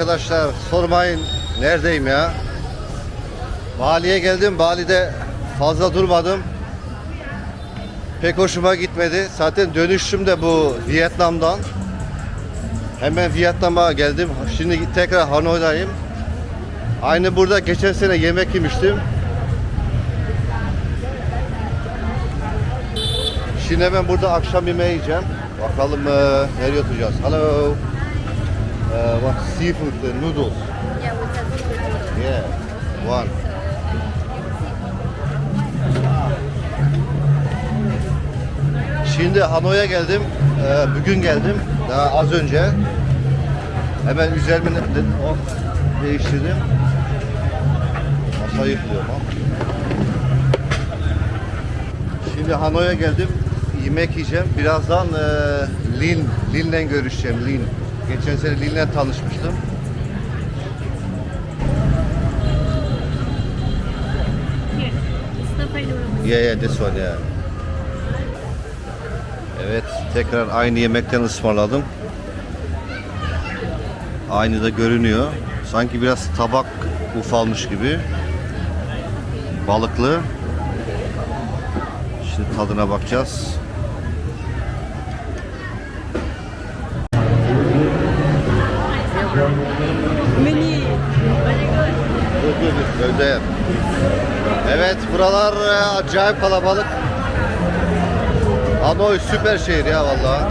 arkadaşlar sormayın neredeyim ya. Bali'ye geldim. Bali'de fazla durmadım. Pek hoşuma gitmedi. Zaten dönüşüm de bu Vietnam'dan. Hemen Vietnam'a geldim. Şimdi tekrar Hanoi'dayım. Aynı burada geçen sene yemek yemiştim. Şimdi hemen burada akşam yemeği yiyeceğim. Bakalım eee nereye oturacağız. Hello. Eee what seafood the noodles. Yeah, with the seafood noodle. Yeah. One. Şimdi Hanoi'ye geldim. Eee, bugün geldim. Daha az önce. Hemen üzerimi oh, değiştirdim. Masa yıkılıyor bak. Şimdi Hanoi'ye geldim. Yemek yiyeceğim. Birazdan eee Lin, Lin'le görüşeceğim. Lin. Geçen sene Lin'le tanışmıştım. Yeah, yeah, this one, yeah. Evet, tekrar aynı yemekten ısmarladım. Aynı da görünüyor. Sanki biraz tabak ufalmış gibi. Balıklı. Şimdi tadına bakacağız. Mini. Öyle. Evet, buralar e, acayip kalabalık. Hanoi süper şehir ya vallahi.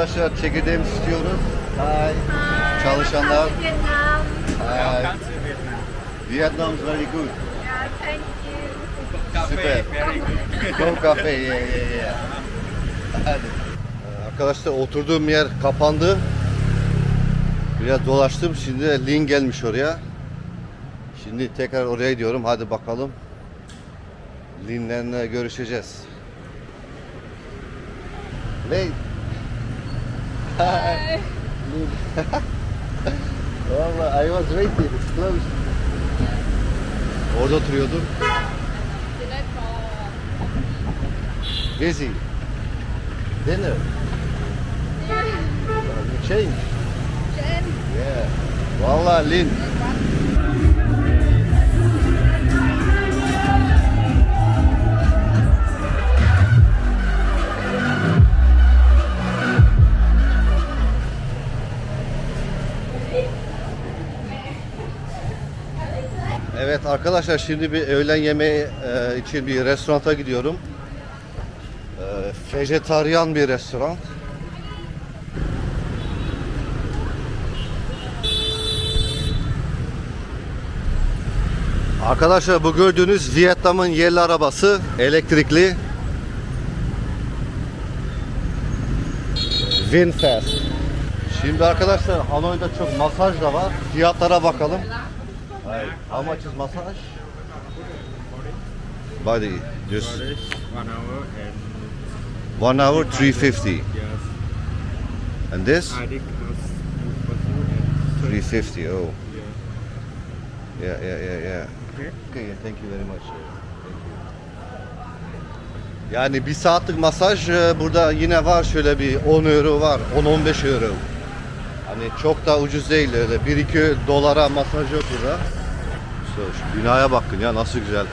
Arkadaşlar çekirdeğimi istiyoruz. Hi. Çalışanlar. Vietnam. Hi. Vietnam is very good. Yeah, thank you. Süper. Go cafe. Yeah, yeah, yeah. Hadi. Ee, Arkadaşlar oturduğum yer kapandı. Biraz dolaştım. Şimdi Lin gelmiş oraya. Şimdi tekrar oraya gidiyorum. Hadi bakalım. Lin'le görüşeceğiz. Lin. Hi. Lin. Vallahi I was waiting. It's closed. Orada oturuyordum. Busy. Dinner. You change. Yeah. Vallahi Lin. Evet arkadaşlar şimdi bir öğlen yemeği e, için bir restoranta gidiyorum. E, vejetaryen bir restoran. Arkadaşlar bu gördüğünüz Vietnam'ın yerli arabası elektrikli. Winfast. Şimdi arkadaşlar Hanoi'da çok masaj da var. Fiyatlara bakalım. How much is massage? Body, just One hour and one hour, 350. yes, And this? adding us and 350, oh. yeah. Yeah, yeah, yeah, yeah. Okay. Okay, thank you very much. Yani bir saatlik masaj e, burada yine var şöyle bir 10 euro var, 10-15 euro. Hani çok da ucuz değil öyle 1-2 dolara masaj yok burada. Şu binaya bakın ya nasıl güzel.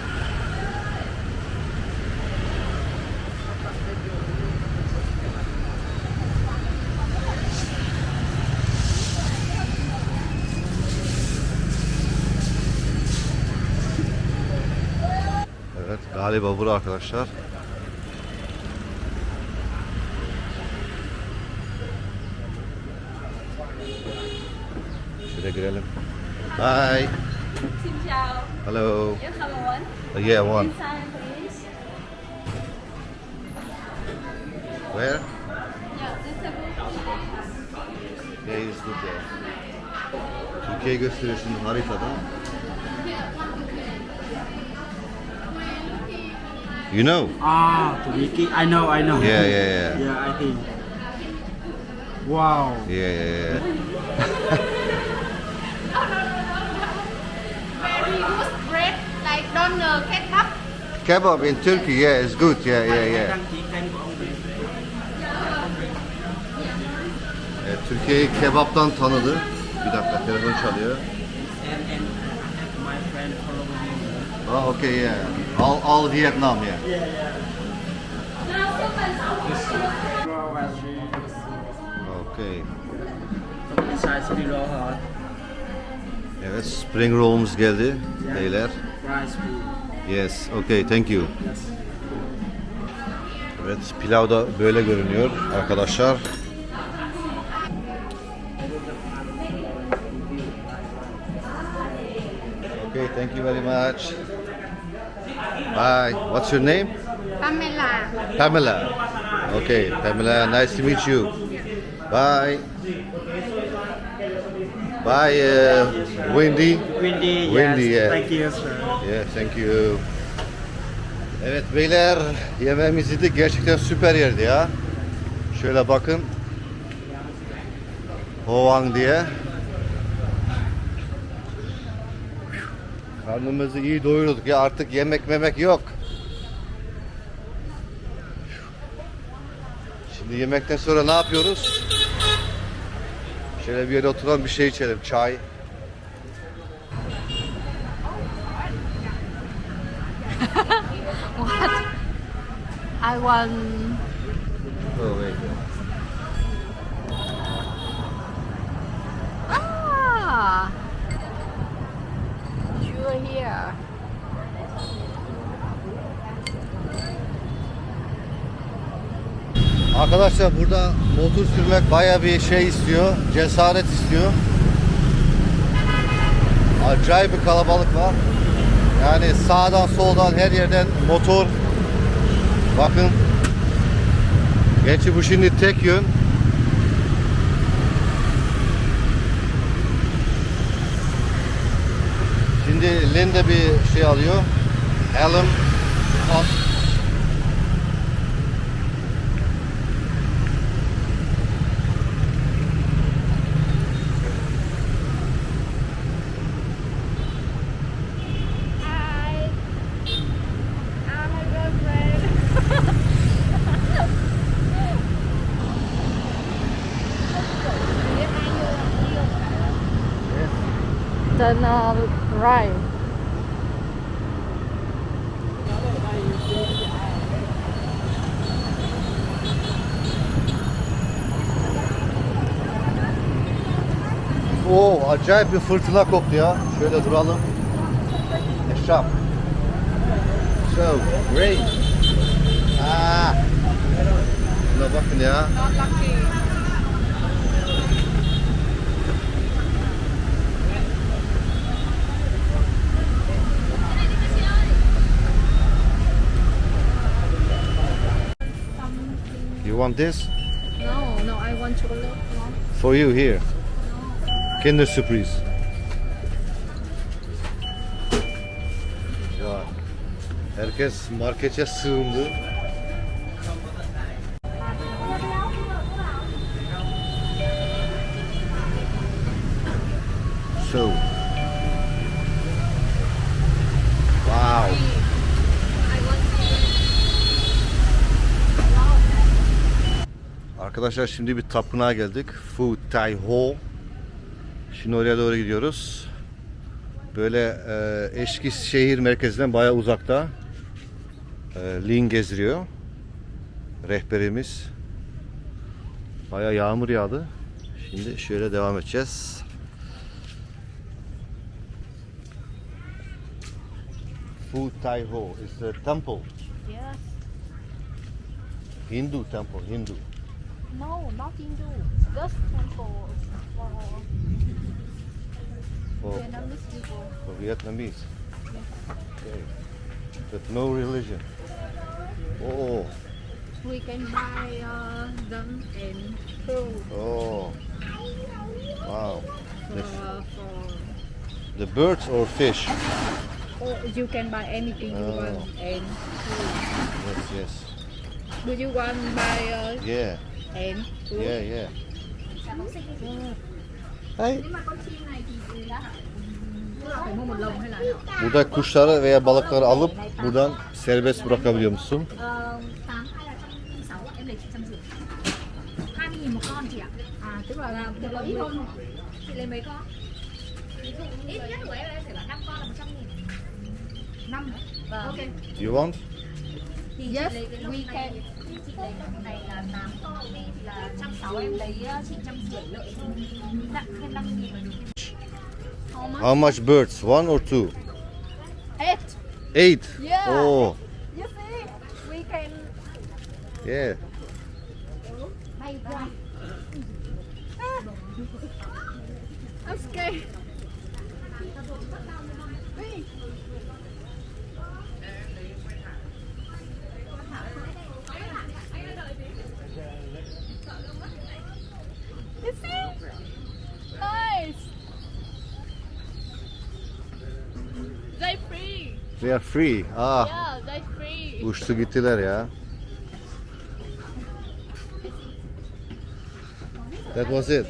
Evet galiba bura arkadaşlar. Şöyle girelim. Hi. Xin chào. Hello. You have one? Uh, yeah, one. Inside, please. Where? Yeah, this table, please. Yeah, it's good there. Türkiye gösteriyor şimdi haritada. You know? Ah, Turkey. I know, I know. Yeah, yeah, yeah. Yeah, I think. Wow. Yeah, yeah, yeah. Doner ketchup. Kebab in Turkey, yeah, it's good. Yeah, yeah, yeah. Evet, Türkiye'yi kebaptan tanıdı. Bir dakika telefon çalıyor. Ah, okay, yeah. All, all Vietnam, yeah. Okay. Evet, spring roll'umuz geldi beyler. Rice food. Yes, okay, thank you. Yes. Evet, pilav da böyle görünüyor arkadaşlar. Okay, thank you very much. Bye. What's your name? Pamela. Pamela. Okay, Pamela, nice to meet you. Bye. Bye, uh, Wendy. Windy, Windy, yes. yeah. Thank you, sir. Yeah, thank you. Evet beyler, yemeğimiz yedik. Gerçekten süper yerdi ya. Şöyle bakın. Hoang diye. Karnımızı iyi doyurduk ya artık yemek memek yok. Şimdi yemekten sonra ne yapıyoruz? Şöyle bir yere oturalım bir şey içelim. Çay. I want Oh, wait. Ah. You're here. Arkadaşlar burada motor sürmek baya bir şey istiyor, cesaret istiyor. Acayip bir kalabalık var. Yani sağdan soldan her yerden motor. Bakın. Gerçi bu şimdi tek yön. Şimdi Linda bir şey alıyor. Helm. Kask. Hi. I'm a girlfriend. Right. Oo acayip bir fırtına koptu ya. Şöyle duralım. Eşraf. So great. Aa. Şuna bakın ya. You want this? No, no, I want chocolate. No. For you here. Kinder sürpriz. Ya herkes markete sığındı. So. Arkadaşlar şimdi bir tapınağa geldik. Fu Tai Ho. Şimdi oraya doğru gidiyoruz. Böyle e, eski şehir merkezinden bayağı uzakta. E, Lin gezdiriyor. Rehberimiz. Bayağı yağmur yağdı. Şimdi şöyle devam edeceğiz. Fu Tai Ho is a temple. Yes. Hindu temple, Hindu. No, not Hindu. Just temple. Wow. For, Vietnamese people. for Vietnamese. Okay. But no religion. Oh, We can buy uh, them in food oh. Wow. for, The, uh, for the birds or fish? or you can buy anything you Oh. want and food. Yes, yes. Do you want buy uh, Yeah, and food? yeah, yeah. Hey. Burada kuşları veya balıkları alıp buradan serbest bırakabiliyor musun? Ờ, 8 hay là 106 ạ, em lấy chị trăm rưỡi 20 nghìn một con chị ạ À tức là Là một ít thôi Chị lấy mấy con? Ít nhất của em em phải là 5 con là 100 nghìn 5 Vâng Ok You want? Yes, we này can. Chị lấy lồng này là 8 con đi thì là 160 em lấy chị trăm rưỡi lợi thôi Tặng thêm 5 nghìn là được How much? How much birds? One or two? Eight. Eight. Yeah. Oh, You see, we can yeah. Ra ah. I'm scared. You see? Nice. They free. They are free. Ah, Yeah, they free. uçtu gittiler ya. That was it.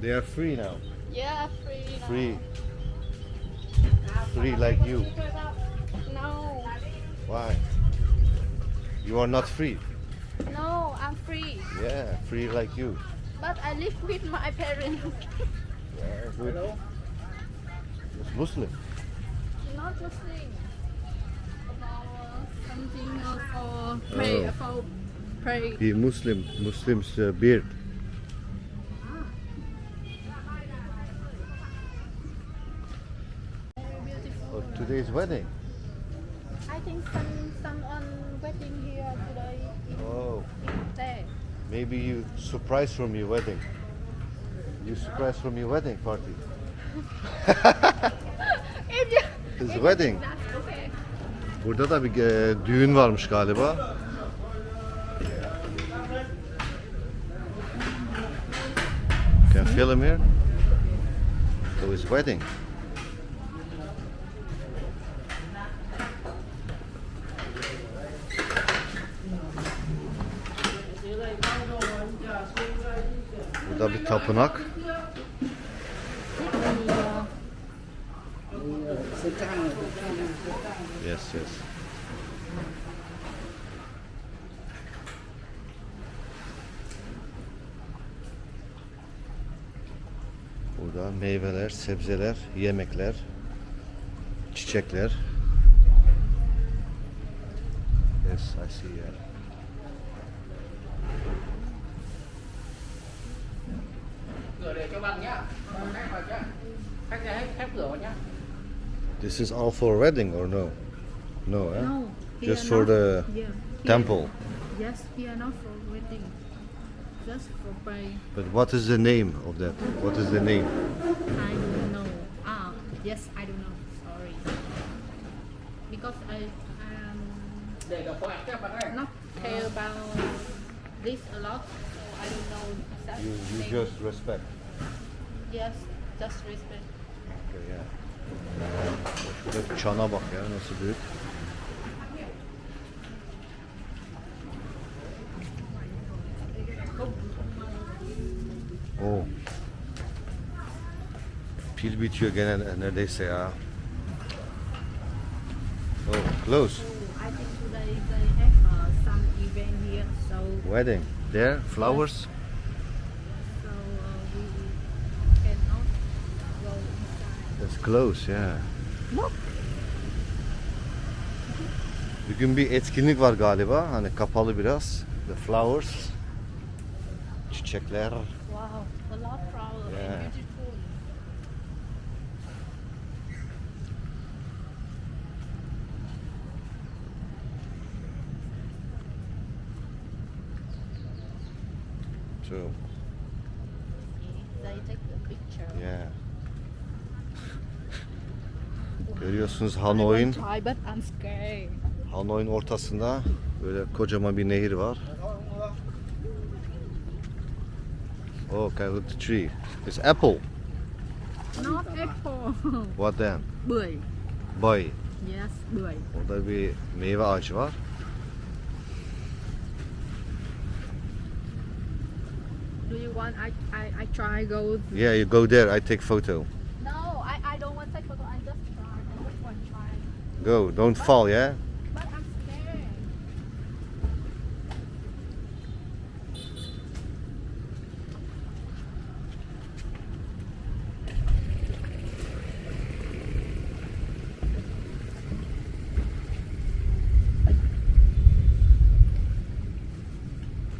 They are free now. Yeah, free. now. Free. Free like you. No, Why? You are not free. no, I'm free. Yeah, free like you. But I live with my parents. Yeah, good. It's Muslim. Not just thing. About uh, something uh, for pray, Oh. for pray. He Muslim. Muslim's uh, beard. Very beautiful. Today's wedding. Think some some on wedding here today. in- Oh, There. maybe you surprise from your wedding. You surprise from your wedding party. If you, His if you wedding. think that's okay. Burada da bir e, düğün varmış galiba. Can film here. So his wedding. Burada bir tapınak. Yes, yes. Burada meyveler, sebzeler, yemekler, çiçekler. Yes, I see here. This is all for wedding or no? No, eh? No. Just for the yeah, temple. Yes, here not for wedding. Just for pray. But what is the name of that? What is the name? I don't know. Ah, yes, I don't know. Sorry. Because I um Để cả quạt nhá bạn ơi. not care about this a lot, so I don't know You, you name. just respect. Yes, just respect. Okay, yeah. Şurada bir çana bak ya nasıl büyük. Oo. Pil bitiyor gene neredeyse ya. Oh, close. I think today they have uh, some event here, so Wedding. There, flowers. so uh, we cannot go inside. It's close, yeah. Bugün bir etkinlik var galiba. Hani kapalı biraz. The flowers. Çiçekler. Wow, a lot of flower Yeah. beautiful. So, They take the picture. Yeah. Görüyorsunuz Hanoi'nin. Hanoi'nin ortasında böyle kocaman bir nehir var. Oh, can I look the tree? It's apple. Not apple. What then? bưởi. Bay. Yes, bưởi. Orada bir meyve ağacı var. Do you want I I I try go? Yeah, you go there. I take photo. Go. Don't fall, yeah?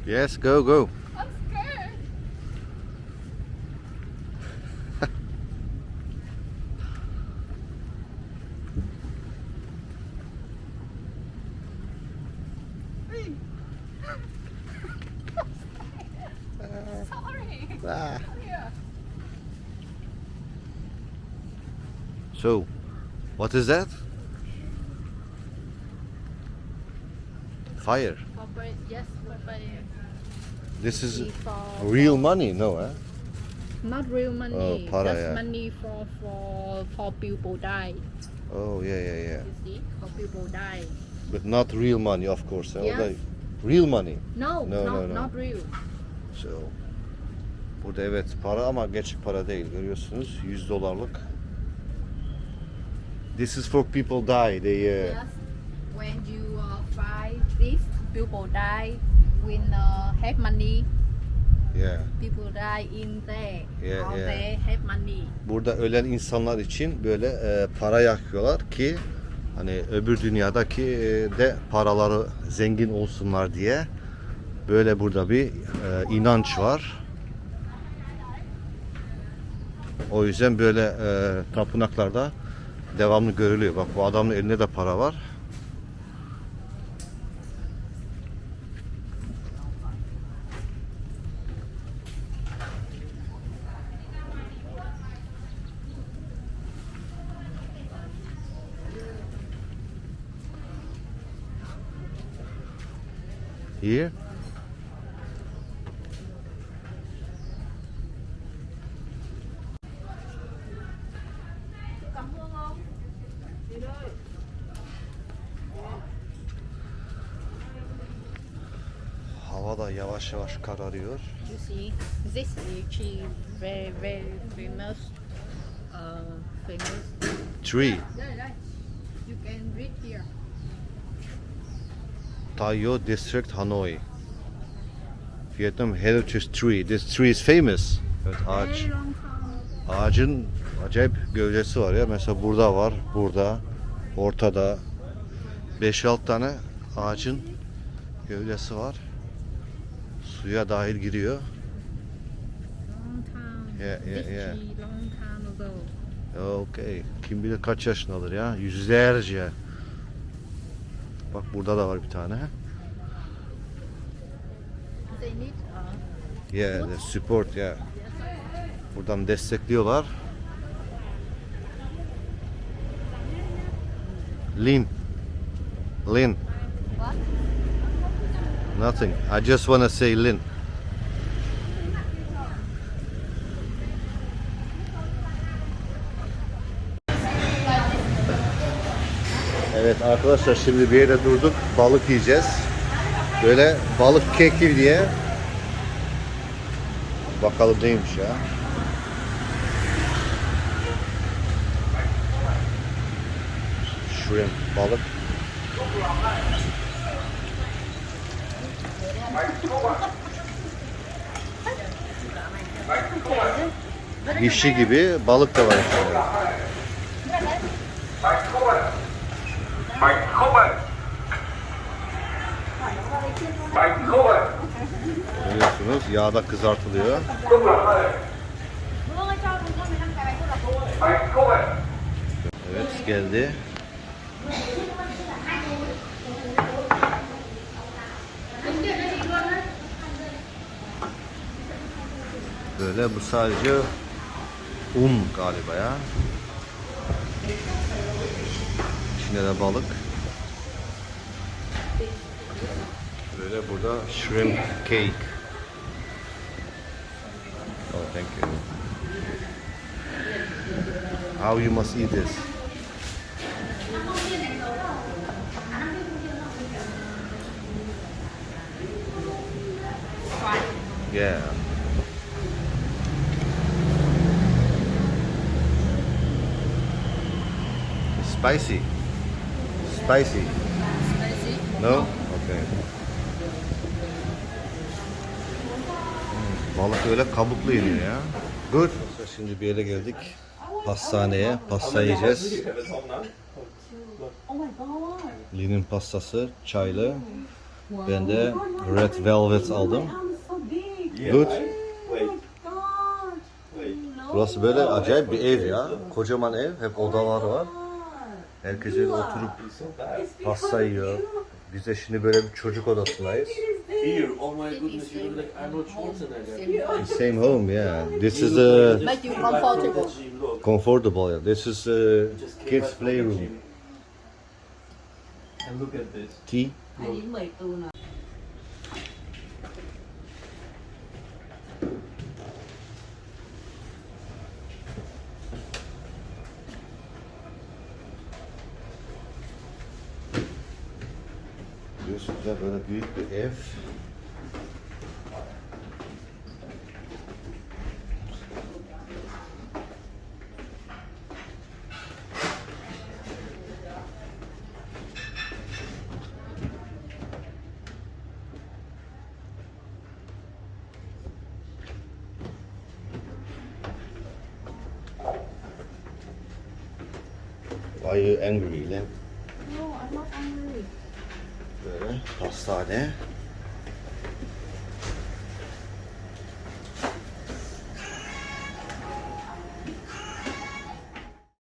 Yes, go, go. So, what is that? Fire. Yes, for This is real money, no, eh? Not real money. Oh, para, Just yeah. money for for for people die. Oh, yeah, yeah, yeah. You see, for people die. But not real money, of course. eh? Yes. Orada real money. No, No, not no, no. not real. So, burada evet para ama gerçek para değil. Görüyorsunuz 100 dolarlık. This is for people die. They uh, Yes. When you uh, find this, people die. When uh, have money, yeah. people die in there. Yeah, or yeah. they have money. Burada ölen insanlar için böyle e, para yakıyorlar ki hani öbür dünyadaki e, de paraları zengin olsunlar diye böyle burada bir e, inanç var. O yüzden böyle e, tapınaklarda devamlı görülüyor. Bak bu adamın elinde de para var. Here. Yavaş yavaş kararıyor. You see, this is actually very very famous. Uh, famous. Tree. Đây. You can read here. Tayo District Hanoi. Vietnam Heritage Tree. This tree is famous. Evet ağaç. Ağacın acayip gövdesi var ya. Mesela burada var, burada, ortada. 5-6 tane ağacın gövdesi var. Suya dahil giriyor. Long time. Yeah, yeah, yeah. tree long time ago. Okey. Kim bilir kaç yaşındadır ya. Yüzlerce. Bak burada da var bir tane. They need uh, Yeah, the support yeah. Buradan destekliyorlar. Lin. Lin. Nothing. I just want to say Lin. Evet arkadaşlar şimdi bir yere durduk. Balık yiyeceğiz. Böyle balık keki diye. Bakalım neymiş ya. Shrimp balık. Dişi gibi balık da var içinde. Görüyorsunuz yağda kızartılıyor. Evet geldi. Böyle bu sadece Un galiba ya. İçinde de balık. Böyle burada shrimp cake. Oh, thank you. How you must eat this? Yeah. Spicy. Spicy. Spicy. No? Okay. Hmm, Balık öyle kabuklu yeniyor ya. Good. Şimdi bir yere geldik. Pastaneye. Pasta yiyeceğiz. Lin'in pastası, çaylı. Ben de Red Velvet aldım. Good. Burası böyle acayip bir ev ya. Kocaman ev, hep odalar var. Herkes öyle oturup pasta yiyor. Biz de şimdi böyle bir çocuk odasındayız. Here, oh my goodness, you look like Arnold Schwarzenegger. Same home, yeah. This is a Make you comfortable. Comfortable. Yeah. This is a kids playroom. And look at this. Tea. Biliyorsunuz ya böyle büyük bir ev.